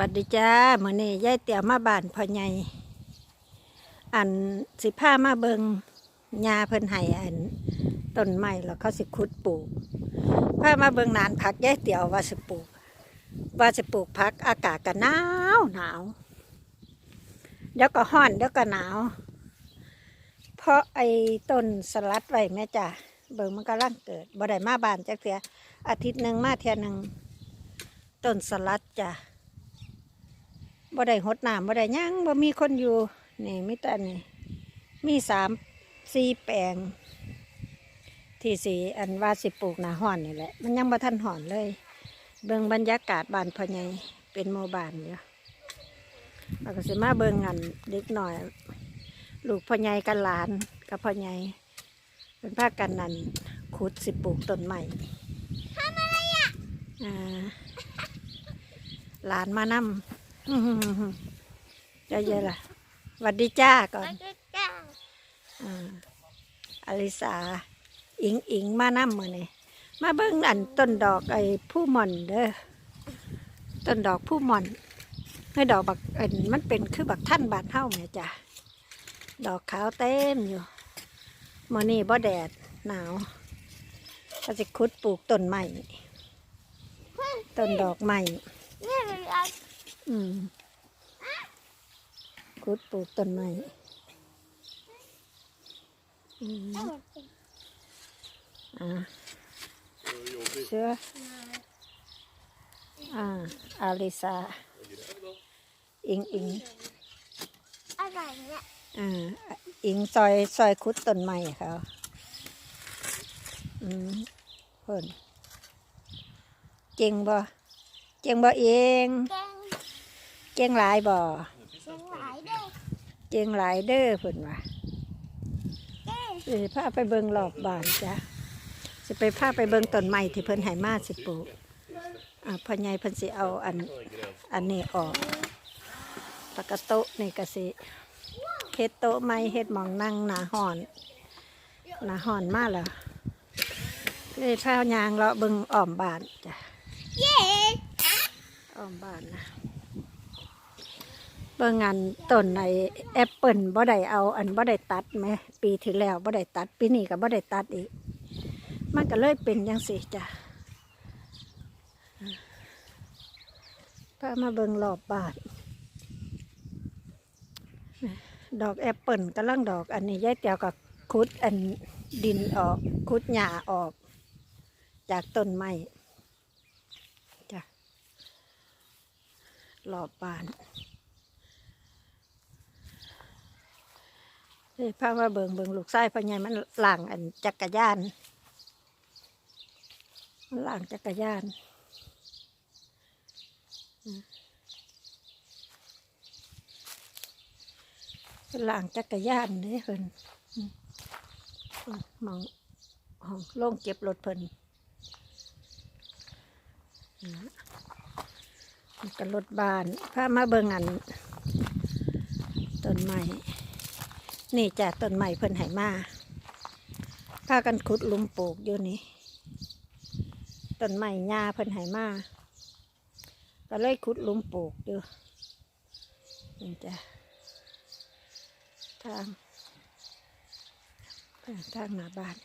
วัสดีจ้ามือนี้ยายเตี่ยวมาบ้านพ่อใหญ่อันสิพามาเบิงหญ้าเพิ่นให้อันต้นไม้แล้วเขาสิขุดปลูกพามาเบิงนานผักยายเตี่ยวว่าสิปลูก ว่าสิปลูกผักอากาศก็หนาวหนาวเดี๋ยวก็ร้อนเดี๋ยวก็หนาว เพราะไอ้ต้นสลัดไว้แม่จ้าเบิงมันกำลังเกิดบ่ได้มาบ้านจักเทื่อาทิตย์หนึ่งมาเทื่อหนึ่งต้นสลัดจ้ะ บ่ได้หดน้ำบ่ได้หยังบ่มีคนอยู่นี่มีแต่นี่มีสามสี่แปลง ที่สีอันว่าสิปลูกหนาห่อนนี่แหละ มันยังบ่ทันห่อนเลย เบิ่งบรรยากาศบ้านพ่อใหญ่เป็นโมบานอยู่แล้วก็สิมาเบิ่งงานเด็กหน่อย ลูกพ่อใหญ่กับหลานกับพ่อใหญ่เป็นภาคกันนั่นขุดสิปลูกต้นใหม่ทำอะไรอะอ่าหลานมานำ อื้อหือหือหือเจ้าเยอะล่ะหวัดดีจ้าก่อนอ่าอลิสา อิงอิงมาน้ำมือนี่มาเบิ้งอันต้นดอกไอ้ผู้หม่อนเด้อต้นดอกผู้หม่อนให้ดอกบักเอ็นมันเป็นคือบักท่านบานเท่าแม่จ้ะดอกขาวเต็มอยู่มือนี่บ่แดดหนาวก็จะคุดปลูกต้นใหม่ต้นดอกใหม่ อืมคุดปลูกต้นไม้อืมอ่าเชื่ออ่าอาลิซาอิงอิงอะไรเนี่ยอ่าอิงซอยซอยคุดต้นไม้เขาอืมเพิ่นเก่งบ่เก่งบ่เองแกง เก่งหลายบ่เชียงหลายเด้อเก่งหลายเด้อเพิ่นว่าแกงสิพาไปเบิงรอบบ้านจ้ะสิไปพาไปเบิงต้นไม้ที่เพิ่นให้มาสิปลูกอ่าพ่อใหญ่เพิ่นสิเอาอันอันนี้ออกแล้วก็โต๊ะนี่ก็สิเฮ็ดโต๊ะไม้เฮ็ดหมองนั่งหน้าห้อนหน้าห้อนมาแล้วเลยพายางเลาะเบิงอ้อมบ้านจ้ะเย้อ้อมบ้านนะเบิ่งงานต้นในแอปเปิลบ่ได้เอา อันบ่ได้ตัดไหมปีที่แล้วบ่ได้ตัด ปีนี้ก็บ่ได้ตัดอีก มันก็เลยเป็นจังสิจ้ะพามาเบิ่งรอบบานดอกแอปเปิลกำลังดอก อันนี้ยายเตียวกับคุดอันดินออก คุดหญ้าออก จากต้นไม้จ้ะรอบบาน เฮ้ยพามาเบิงเบิงลูกไส้พ่อใหญ่มันล่างอันจักรยาน มันล่างจักรยานมเป็นล่างจักรยานเด้เพิ่นมองห้องโล่งเก็บรถเพิ่นกับรถบานพามาเบิงอันต้นไม้ นี่จ้ะต้นไม้เพิ่นให้มาพากันขุดลุมปลูกอยู่นี่ต้นไม้หญ้าเพิ่นให้มาก็เลยขุดลุมปลูกอยู่นี่จ้ะทางทางหน้าบ้าน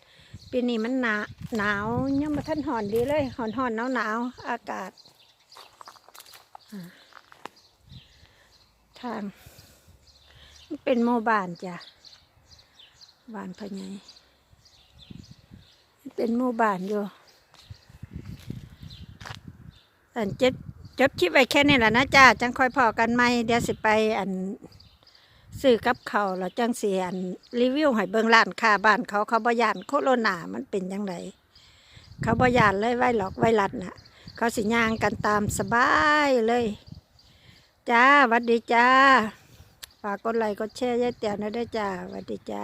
ปีนี้มันหนาหนาวยังมาท่านหอนดีเลยหอนหอนหนาวหนาวอากาศทาง เป็นโมบานจ้ะบานพะไงมันเป็นโมบานอยู่อันเจ็บจบคลิปไว้แค่นี้แหละนะจ้าจังค่อยพอกันไหมเดี๋ยวสิไปอันซื้อกับเขาแล้วจังเสีอันรีวิวให้เบิ่งร้านค้าบ้านเขาเขาบยานโคโรนามันเป็นยังไงเขาบยานเลยไวหลอกไวรัดน่ะ เขาสิย่างกันตามสบายเลย จ้าวัดดีจ้า ฝากกดไลค์กดแชร์ยายเตียวนะด้วยจ้าสวัสดีจ้า